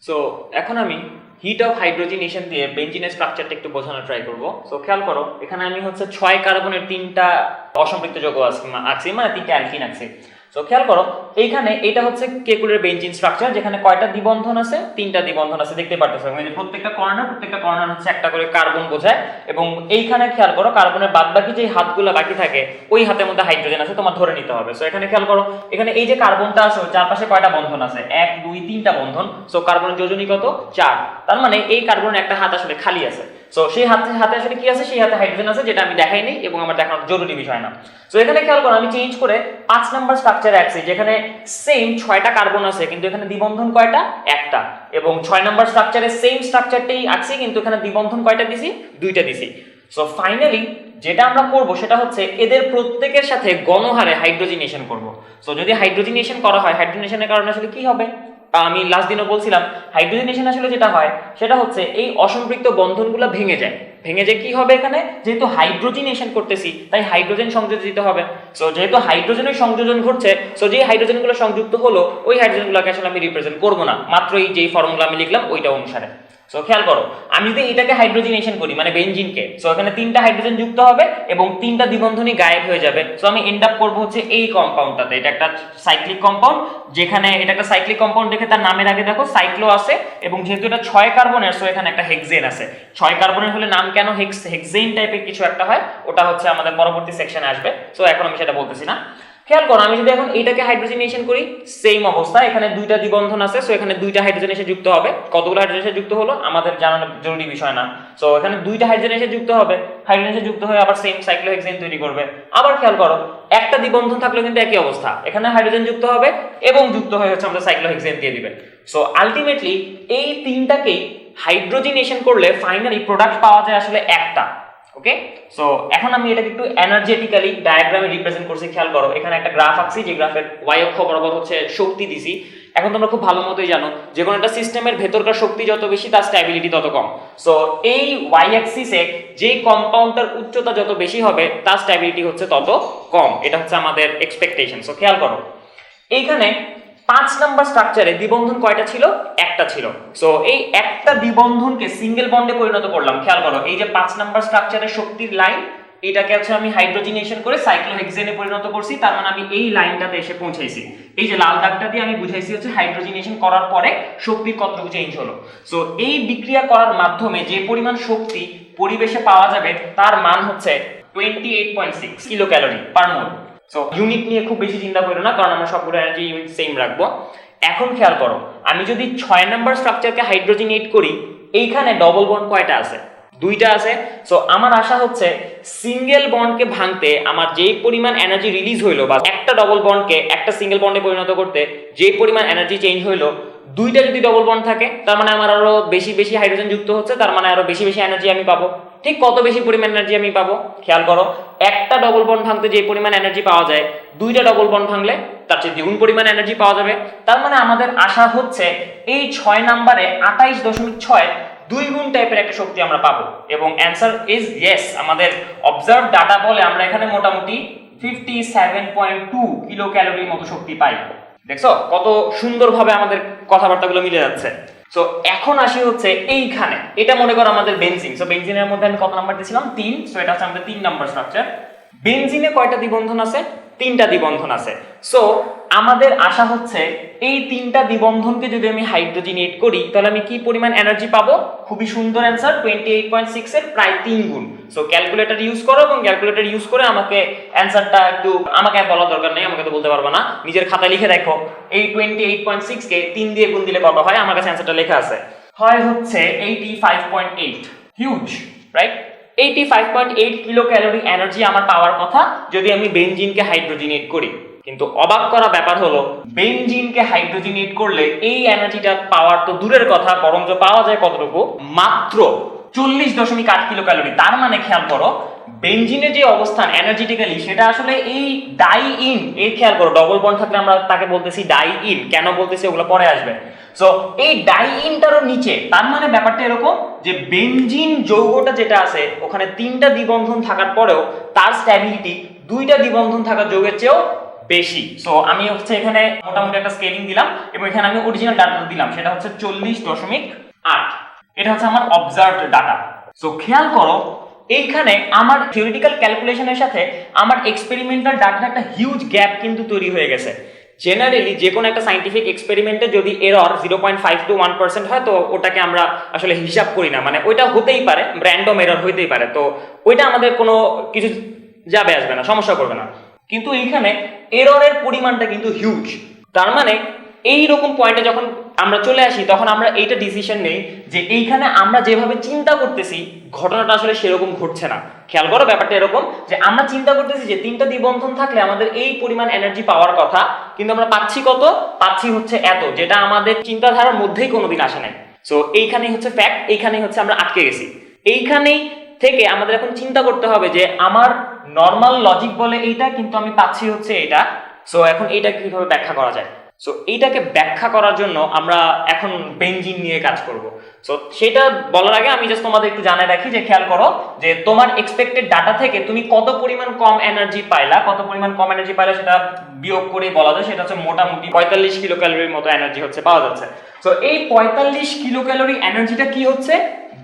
So এখন আমি heat of hydrogenation দিয়ে বেঞ্জিনের স্ট্রাকচারটা একটু বোঝানোর ট্রাই করব। সো খেয়াল করো, এখানে আমি হচ্ছে ছয় কার্বনের তিনটা অসম্পৃক্ত যৌগ আছি- মানে তিনটা অ্যালকিন আছে। সো খেয়াল করো, এইখানে এটা হচ্ছে কেকুলের বেঞ্জিন স্ট্রাকচার যেখানে কয়টা দ্বিবন্ধন আছে? তিনটা দ্বিবন্ধন আছে, দেখতে পারতেছো। যে প্রত্যেকটা কর্নার প্রত্যেকটা কর্নার হচ্ছে একটা করে কার্বন বোঝায়। এবং এইখানে খেয়াল করো কার্বনের বাদ বাকি যে হাতগুলো বাকি থাকে, ওই হাতের মধ্যে হাইড্রোজেন আছে, তোমার ধরে নিতে হবে। সো এখানে খেয়াল করো, এখানে এই যে কার্বনটা আছে চারপাশে কয়টা বন্ধন আছে? এক, দুই, তিনটা বন্ধন। সো কার্বনের যোজনী কত? চার। তার মানে এই কার্বনের একটা হাত আসলে খালি আছে। সো সেই হাতে হাতে আসলে কি আছে? সেই হাতে হাইড্রোজেন আছে, যেটা আমি দেখাইনি এবং আমার দেখানোর জরুরি বিষয় না। সো এখানে খেয়াল করো, আমি চেঞ্জ করে পাঁচ নাম্বার স্ট্রাকচার রাখছি যেখানে সেম ছয়টা কার্বন আছে, কিন্তু এখানে দ্বিবন্ধন কয়টা? একটা। এবং ছয় নাম্বার স্ট্রাকচারে সেম স্ট্রাকচারটাই আছে কিন্তু এখানে দ্বিবন্ধন কয়টা দিছি? দুইটা দিছি। সো ফাইনালি যেটা আমরা করব, সেটা হচ্ছে এদের প্রত্যেকের সাথে গণহারে হাইড্রোজিনেশন করব। সো যদি হাইড্রোজিনেশন করা হয় হাইড্রোজেনেশনের কারণে আসলে কি হবে? আমি লাস্ট দিনও বলছিলাম হাইড্রোজেনেশন আসলে যেটা হয়, সেটা হচ্ছে এই অসম্পৃক্ত বন্ধনগুলো ভেঙে যায়। ভেঙে যে কি হবে এখানে? যেহেতু হাইড্রোজিনেশন করতেছি, তাই হাইড্রোজেন সংযোজিত হবে। সো যেহেতু হাইড্রোজেনের সংযোজন ঘটছে সো যে হাইড্রোজেনগুলো সংযুক্ত হলো, ওই হাইড্রোজেনগুলোকে আসলে আমি রিপ্রেজেন্ট করব না। মাত্র এই যেই ফর্মুলা আমি লিখলাম, ওইটা অনুসারে। সো খেয়াল করো, আমি যদি এটাকে হাইড্রোজিনেশন করি মানে বেনজিনকে সো এখানে তিনটা হাইড্রোজেন যুক্ত হবে এবং তিনটা দ্বিবন্ধনী গায়েব হয়ে যাবে। সো আমি এন্ড আপ করব হচ্ছে এই কম্পাউন্ডটাতে এটা একটা সাইক্লিক কম্পাউন্ড যেখানে এটা একটা সাইক্লিক কম্পাউন্ড দেখে তার নামের আগে দেখো সাইক্লো আছে এবং যেহেতু এটা ছয় কার্বনের সো এখানে একটা হেক্সেন আছে। ছয় কার্বনের হলে নাম কেন হেক্স হেক্সেন টাইপের কিছু একটা হয়, ওটা হচ্ছে আমাদের পরবর্তী সেকশনে আসবে। সো এখন আমি সেটা বলতেছি না। খেয়াল করো, আমি যদি এখন এইটাকে হাইড্রোজেনেশন করি সেম অবস্থা, এখানে দুইটা দ্বিবন্ধন আছে সো এখানে দুইটা হাইড্রোজেন এসে যুক্ত হবে। কতগুলো হাইড্রোজেন এসে যুক্ত হলো? আমাদের জানানো জরুরি বিষয় না। সো এখানে দুইটা হাইড্রোজেন এসে যুক্ত হবে হাইড্রোজেন এসে যুক্ত হয়ে আবার সেম সাইক্লোহেক্সেন তৈরি করবে। আবার খেয়াল করো, একটা দ্বিবন্ধন থাকলে কিন্তু একই অবস্থা। এখানে হাইড্রোজেন যুক্ত হবে এবং যুক্ত হয়ে হচ্ছে আমাদের সাইক্লোহেক্সেন দিয়ে দিবে। সো আলটিমেটলি এই তিনটাকেই হাইড্রোজিনেশন করলে ফাইনালি প্রোডাক্ট পাওয়া যায় আসলে একটা। ওকে সো এখন আমি এটাকে একটু এনার্জেটিক্যালি ডায়াগ্রামে রিপ্রেজেন্ট করছি, খেয়াল করো। এখানে একটা গ্রাফ আঁকছি, যে গ্রাফের ওয়াই অক্ষ বরাবর হচ্ছে শক্তি দিছি। এখন তোমরা খুব ভালো মতোই জানো, যে কোনো একটা সিস্টেমের ভেতরকার শক্তি যত বেশি, তার স্ট্যাবিলিটি তত কম। সো এই ওয়াই অ্যাক্সিসে যে কম্পাউন্ডটার উচ্চতা যত বেশি হবে, তার স্ট্যাবিলিটি হচ্ছে তত কম। এটা হচ্ছে আমাদের এক্সপেকটেশন সো খেয়াল করো। এইখানে পাঁচ নাম্বার স্ট্রাকচারে দ্বিবন্ধন কয়টা ছিল? একটা ছিল। সো এই একটা দ্বিবন্ধনকে সিঙ্গেল বন্ডে পরিণত করলাম। খেয়াল করো, এই যে পাঁচ নাম্বার স্ট্রাকচারের শক্তির লাইন এটাকে হচ্ছে আমি হাইড্রোজিনেশন করে সাইক্লোহেক্সেনে পরিণত করছি, তার মানে আমি এই লাইনটাতে এসে পৌঁছাইছি। এই যে লাল দাগটা দিয়ে আমি বুঝাইছি হচ্ছে হাইড্রোজিনেশন করার পরে শক্তির কতটুকু চেঞ্জ হলো। সো এই বিক্রিয়া করার মাধ্যমে যে পরিমাণ শক্তি পরিবেশে পাওয়া যাবে, তার মান হচ্ছে twenty eight point six kilo calorie per mole so unit নিয়ে খুব বেশি চিন্তা করো না, কারণ আমরা সবগুলো এনার্জি ইউনিট সেম রাখব। এখন খেয়াল করো, আমি যদি ছয় নাম্বার স্ট্রাকচারকে হাইড্রোজিনেট করি, এইখানে ডবল বন্ড কয়টা আছে? দুইটা আছে। সো আমার আশা হচ্ছে সিঙ্গেল বন্ডকে ভাঙতে আমার যেই পরিমাণ এনার্জি রিলিজ হইল, বা একটা ডবল বন্ডকে একটা সিঙ্গেল বন্ডে পরিণত করতে যে পরিমাণ এনার্জি চেঞ্জ হইল, দুইটা যদি ডবল বন্ড থাকে, তার মানে আমার আরও বেশি বেশি হাইড্রোজেন যুক্ত হচ্ছে, তার মানে আরও বেশি বেশি এনার্জি আমি পাবো। ঠিক কত বেশি পরিমাণ এনার্জি আমি পাবো? খেয়াল করো, একটা ডবল বন্ড ভাঙতে যে পরিমাণ এনার্জি পাওয়া যায়, দুইটা ডবল বন্ড ভাঙলে তার চেয়ে দ্বিগুণ পরিমাণ এনার্জি পাওয়া যাবে। তার মানে আমাদের আশা হচ্ছে এই ছয় নাম্বারে আঠাইশ দশমিক ছয় দুই গুণ টাইপের একটা শক্তি আমরা পাবো। এবং অ্যান্সার ইজ ইয়েস আমাদের অবজার্ভ ডাটা বলে আমরা এখানে মোটামুটি fifty seven point two kilo ক্যালোরির মতো শক্তি পাই। দেখছ? কত সুন্দরভাবে আমাদের কথাবার্তাগুলো মিলে যাচ্ছে। সো এখন আসি হচ্ছে এইখানে। এটা মনে করো আমাদের বেনজিন। সো বেনজিনের মধ্যে আমি কত নাম্বার দিয়েছিলাম? তিন। সো এটা হচ্ছে আমাদের তিন নাম্বার স্ট্রাকচার বেনজিনে কয়টা দ্বিবন্ধন আছে? তিনটা দ্বিবন্ধন আছে। সো আমাদের আশা হচ্ছে এই তিনটা দ্বিবন্ধনকে যদি আমি হাইড্রোজিনেট করি, তাহলে আমি কি পরিমাণ এনার্জি পাবো? খুবই সুন্দর answer twenty eight point six এর প্রায় তিন গুণ। সো ক্যালকুলেটর ইউজ করো এবং ক্যালকুলেটর ইউজ করে আমাকে অ্যান্সারটা একটু, আমাকে বলার দরকার নেই, আমাকে তো বলতে পারব না। নিজের খাতায় লিখে দেখো, এই টোয়েন্টি এইট পয়েন্ট সিক্স কে তিন দিয়ে গুণ দিলে কত হয়? আমার কাছে অ্যান্সারটা লেখা আছে। হয় হচ্ছে eighty five point eight huge right eighty five point eight kilo calorie energy আমার পাওয়ার কথা, যদি আমি বেনজিনকে হাইড্রোজিনেট করি। কিন্তু অবাক করা ব্যাপার হলো বেনজিনকে হাইড্রোজিনেট করলে এই এনার্জিটা পাওয়ার তো দূরের কথা, বরঞ্চ পাওয়া যায় কতটুকু? মাত্র চল্লিশ দশমিক আট কিলো ক্যালোরি তার মানে খেয়াল করো বেনজিনের যে অবস্থান এনার্জেটিক্যালি সেটা আসলে এই ডাই ইন এর খেয়াল করো ডবল বন্ড থাকলে আমরা তাকে বলতেছি ডাই ইন কেন বলতেছি, ওগুলো পরে আসবে। সো এই ডাই নিচে, তার মানে ব্যাপারটা এরকম যে বেনজিন যৌগটা যেটা আছে, ওখানে তিনটা দ্বিবন্ধন থাকার পরেও তার স্ট্যাবিলিটি দুইটা দ্বিবন্ধন থাকা যৌগের চেয়েও বেশি। সো আমি হচ্ছে এখানে মোটামুটি একটা স্কেলিং দিলাম এবং এখানে আমি অরিজিনাল ডাটা দিলাম, সেটা হচ্ছে চল্লিশ দশমিক আট। এটা হচ্ছে আমার অবজার্ভড ডাটা সো খেয়াল করো, এইখানে আমার থিওরিটিক্যাল ক্যালকুলেশনের সাথে আমার এক্সপেরিমেন্টাল ডাটার একটা হিউজ গ্যাপ কিন্তু তৈরি হয়ে গেছে। জেনারেলি যে কোনো একটা সাইন্টিফিক এক্সপেরিমেন্টে যদি error zero point five two one percent হয়, তো ওটাকে আমরা আসলে হিসাব করি না। মানে ওইটা হতেই পারে র্যান্ডম এরর হইতেই পারে। তো ওইটা আমাদের কোনো কিছু যাবে, আসবে না, সমস্যা করবে না। কিন্তু এইখানে এররের পরিমাণটা কিন্তু হিউজ তার মানে এই রকম পয়েন্টে যখন আমরা চলে আসি, তখন আমরা এইটা ডিসিশন নেই যে এইখানে আমরা যেভাবে চিন্তা করতেছি, ঘটনাটা আসলে সেরকম ঘটছে না। খেয়াল করো ব্যাপারটা এরকম যে আমরা চিন্তা করতেছি যে তিনটা দ্বিবন্ধন থাকলে আমাদের এই পরিমাণ এনার্জি পাওয়ার কথা, কিন্তু আমরা পাচ্ছি কত? পাচ্ছি হচ্ছে এত, যেটা আমাদের চিন্তাধারার মধ্যেই কোনোদিন আসে নাই। সো এইখানেই হচ্ছে ফ্যাক্ট এইখানেই হচ্ছে আমরা আটকে গেছি। এইখানেই থেকে আমাদের এখন চিন্তা করতে হবে যে আমার নর্মাল লজিক বলে এইটা, কিন্তু আমি পাচ্ছি হচ্ছে এটা। সো এখন এইটা কীভাবে ব্যাখ্যা করা যায়? সো এইটাকে ব্যাখ্যা করার জন্য আমরা এখন বেঞ্জিন নিয়ে কাজ করব। সো সেটা বলার আগে আমি জাস্ট তোমাদের একটু জানাই রাখি যে, খেয়াল করো যে তোমার এক্সপেক্টেড ডাটা থেকে তুমি কত পরিমাণ কম এনার্জি পাইলা, কত পরিমাণ কম এনার্জি পাইলা সেটা বিয়োগ করে বলা যায়, সেটা হচ্ছে মোটামুটি পঁয়তাল্লিশ কিলো ক্যালোরির মতো এনার্জি হচ্ছে, পাওয়া যাচ্ছে। সো এই পঁয়তাল্লিশ কিলো ক্যালোরি এনার্জিটা কি হচ্ছে?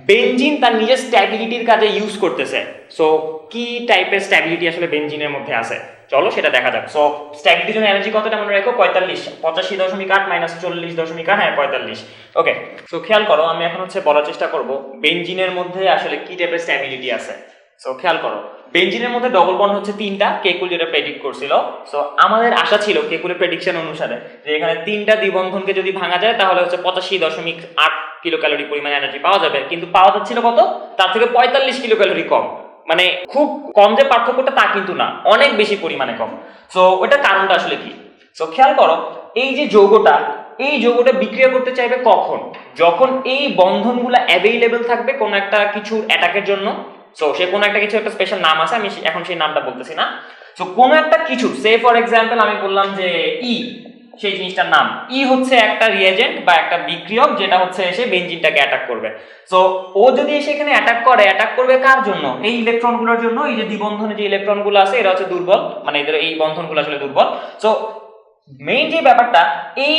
বেঞ্জিন তার নিজের স্ট্যাবিলিটির কাজে ইউজ করতেছে। সো কি টাইপের স্ট্যাবিলিটি আসলে বেঞ্জিনের মধ্যে আছে? চলো সেটা দেখা যাক। সো স্ট্যাবিলিটির জন্য এনার্জি কতটা মনে রাখো? পঁয়তাল্লিশ, পঁচাশি দশমিক আট, মাইনাস চল্লিশ দশমিক আট হ্যাঁ পঁয়তাল্লিশ। ওকে সো খেয়াল করো, আমি এখন হচ্ছে বলার চেষ্টা করব বেঞ্জিনের মধ্যে আসলে কি টাইপের স্ট্যাবিলিটি আছে? সো খেয়াল করো বেঞ্জিনের মধ্যে ডবল বন্ড হচ্ছে তিনটা কেকুল যেটা প্রেডিক্ট করছিল। সো আমাদের আশা ছিল কেকুলের প্রেডিকশন অনুসারে যে এখানে তিনটা দ্বিবন্ধনকে যদি ভাঙা যায়, তাহলে হচ্ছে পঁচাশি দশমিক আট কিলো ক্যালোরি পরিমাণ এনার্জি পাওয়া যাবে। কিন্তু পাওয়া যাচ্ছিল কত? তার থেকে পঁয়তাল্লিশ কিলো ক্যালোরি কম। মানে খুব কম যে পার্থক্যটা তা কিন্তু না, অনেক বেশি পরিমাণে কম। সো ওটা কারণটা আসলে কি? সো খেয়াল করো, এই যে যৌগটা, এই যৌগটা বিক্রিয়া করতে চাইবে কখন? যখন এই বন্ধনগুলো অ্যাভেইলেবল থাকবে কোনো একটা কিছু অ্যাটাকের জন্য। সো সে কোনো একটা কিছু, একটা স্পেশাল নাম আছে, আমি এখন সেই নামটা বলতেছি না। সো কোনো একটা কিছু সে ফর এক্সাম্পল আমি বললাম যে ই সেই জিনিসটার নাম। ই হচ্ছে একটা রিয়েজেন্ট বা একটা বিক্রিয়ক, যেটা হচ্ছে এসে বেঞ্জিনটাকে অ্যাটাক করবে। সো ও যদি এসে এখানে অ্যাটাক করে অ্যাটাক করবে কার জন্য? এই ইলেকট্রনগুলোর জন্য, এই যে দ্বিবন্ধনে যে ইলেকট্রনগুলো আছে, এরা হচ্ছে দুর্বল। মানে এদের এই বন্ধনগুলো আসলে দুর্বল। সো মেইন যে ব্যাপারটা, এই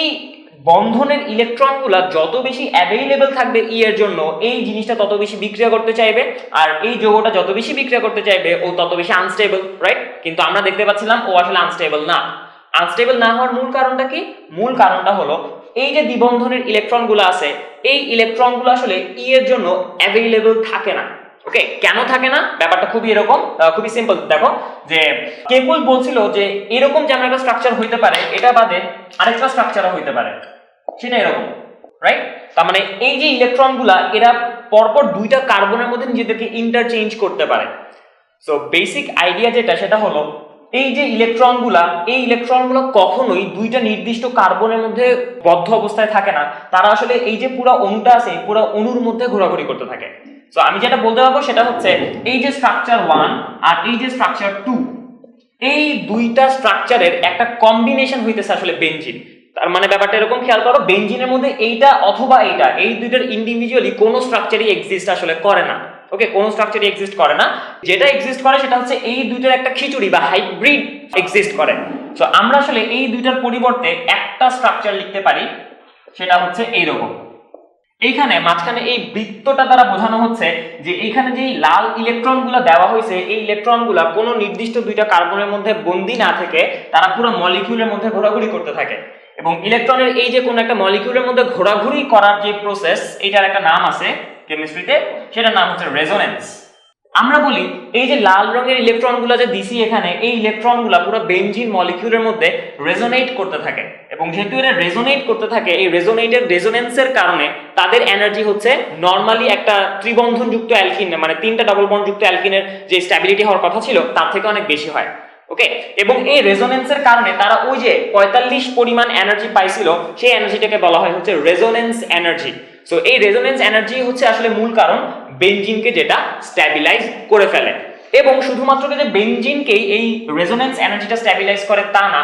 বন্ধনের ইলেকট্রনগুলো যত বেশি অ্যাভেইলেবল থাকবে ই এর জন্য, এই জিনিসটা তত বেশি বিক্রিয়া করতে চাইবে। আর এই যৌগটা যত বেশি বিক্রিয়া করতে চাইবে, ও তত বেশি আনস্টেবল রাইট কিন্তু আমরা দেখতে পাচ্ছিলাম, ও আসলে আনস্টেবল না। আনস্টেবল না হওয়ার মূল কারণটা কি? মূল কারণটা হলো এই যে দ্বিবন্ধনের ইলেকট্রনগুলো আছে, এই ইলেকট্রনগুলো আসলে ই এর জন্য অ্যাভেইলেবল থাকে না। ওকে কেন থাকে না? ব্যাপারটা খুবই এরকম খুবই সিম্পল দেখো, যে কেবল বলছিল যে এরকম যেমন একটা স্ট্রাকচার হইতে পারে, এটা বাদে আরেকটা স্ট্রাকচারও হইতে পারে। সেটা এরকম রাইট তার মানে এই যে ইলেকট্রনগুলা এরা পরপর দুইটা কার্বনের মধ্যে নিজেদেরকে ইন্টারচেঞ্জ করতে পারে। সো বেসিক আইডিয়া যেটা, সেটা হলো এই যে ইলেকট্রনগুলা, এই ইলেকট্রনগুলো কখনোই দুইটা নির্দিষ্ট কার্বনের মধ্যে বদ্ধ অবস্থায় থাকে না। তারা আসলে এই যে পুরো অণুটা আছে, পুরো অণুর মধ্যে ঘোরাঘুরি করতে থাকে। সো আমি যেটা বলতে পারব সেটা হচ্ছে, এই যে স্ট্রাকচার ওয়ান আর এই যে স্ট্রাকচার টু এই দুইটা স্ট্রাকচারের একটা কম্বিনেশন হইতেছে আসলে বেঞ্জিন তার মানে ব্যাপারটা এরকম, খেয়াল করো বেঞ্জিনের মধ্যে এইটা অথবা এইটা, এই দুইটার ইন্ডিভিজুয়ালি কোনো স্ট্রাকচারই এক্সিস্ট আসলে করে না। ওকে, কোনো স্ট্রাকচারই এক্সিস্ট করে না। যেটা এক্সিস্ট করে সেটা হচ্ছে এই দুইটার একটা খিচুড়ি বা হাইব্রিড এক্সিস্ট করে। সো আমরা আসলে এই দুইটার পরিবর্তে একটা স্ট্রাকচার লিখতে পারি, সেটা হচ্ছে এইরকম। এইখানে মাঝখানে এই বৃত্তটা দ্বারা বোঝানো হচ্ছে যে এইখানে যে এই লাল ইলেকট্রনগুলো দেওয়া হয়েছে, এই ইলেকট্রনগুলো কোনো নির্দিষ্ট দুইটা কার্বনের মধ্যে বন্দি না থেকে তারা পুরো মলিকিউলের মধ্যে ঘোরাঘুরি করতে থাকে। এবং ইলেকট্রনের এই যে কোনো একটা মলিকিউলের মধ্যে ঘোরাঘুরি করার যে প্রসেস এটার একটা নাম আছে কেমিস্ট্রিতে, সেটার নাম হচ্ছে রেজোনেন্স আমরা বলি, এই যে লাল রঙের ইলেকট্রনগুলো যে দিছি এখানে, এই ইলেকট্রনগুলো পুরো বেঞ্জিন মলিকিউলের মধ্যে রেজোনেট করতে থাকে। এবং যেহেতু এরা রেজোনেট করতে থাকে, এই রেজোনেটের রেজোনেন্সের কারণে তাদের এনার্জি হচ্ছে নর্মালি একটা ত্রিবন্ধন যুক্ত অ্যালকিন মানে তিনটা ডবল বন্ড যুক্ত অ্যালকিনের যে স্ট্যাবিলিটি হওয়ার কথা ছিল, তার থেকে অনেক বেশি হয়। ওকে? এবং এই রেজোনেন্সের কারণে তারা ওই যে পঁয়তাল্লিশ পরিমাণ এনার্জি পাইছিল, সেই এনার্জিটাকে বলা হয় হচ্ছে রেজোনেন্স এনার্জি। সো এই রেজোনেন্স এনার্জি হচ্ছে আসলে মূল কারণ বেঞ্জিনকে যেটা স্ট্যাবিলাইজ করে ফেলে। এবং শুধুমাত্র যে বেঞ্জিনকেই এই রেজোনেন্স এনার্জিটা স্ট্যাবিলাইজ করে তা না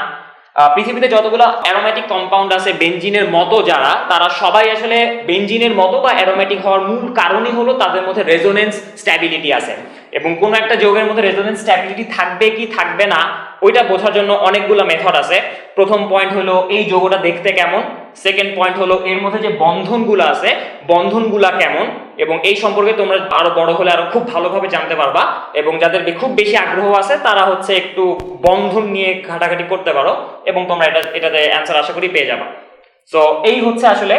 পৃথিবীতে যতগুলো অ্যারোমেটিক কম্পাউন্ড আছে বেনজিনের মতো যারা, তারা সবাই আসলে বেনজিনের মতো বা অ্যারোমেটিক হওয়ার মূল কারণই হলো তাদের মধ্যে রেজোনেন্স স্ট্যাবিলিটি আছে। এবং কোনো একটা যৌগের মধ্যে রেজোনেন্স স্ট্যাবিলিটি থাকবে কি থাকবে না ওইটা বোঝার জন্য অনেকগুলো মেথড আছে। প্রথম পয়েন্ট হলো এই যৌগটা দেখতে কেমন। সেকেন্ড পয়েন্ট হলো এর মধ্যে যে বন্ধনগুলো আছে, বন্ধনগুলা কেমন? এবং এই সম্পর্কে তোমরা আরও বড় হলে আরও খুব ভালোভাবে জানতে পারবা। এবং যাদের খুব বেশি আগ্রহ আছে, তারা হচ্ছে একটু বন্ধন নিয়ে ঘাটাঘাটি করতে পারো। এবং তোমরা এটা এটাতে অ্যান্সার আশা করি পেয়ে যাবা। সো এই হচ্ছে আসলে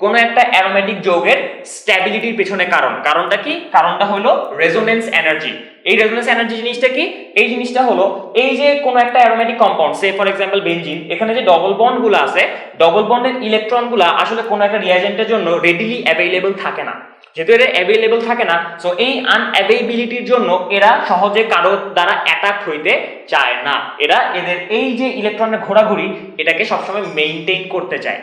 কোন একটা অ্যারোমেটিক যৌগের স্ট্যাবিলিটির পেছনে কারণ। কারণটা কি? কারণটা হলো রেজোনেন্স এনার্জি এই রেজোনেন্স এনার্জি জিনিসটা কি? এই জিনিসটা হলো এই যে কোন একটা aromatic compound say for example benzene এখানে যে ডবল বন্ডগুলো আছে ডবল বন্ডের ইলেকট্রনগুলা আসলে কোন একটা রিয়াজেন্টের জন্য রেডিলি অ্যাভেলেবল থাকে না। যেহেতু এরা অ্যাভেলেবল থাকে না সো এই আনঅ্যাভেবিলিটির জন্য এরা সহজে কারও দ্বারা অ্যাটাক হইতে চায় না। এরা এদের এই যে ইলেকট্রনের ঘোরাঘুরি, এটাকে সবসময় মেইনটেইন করতে চায়।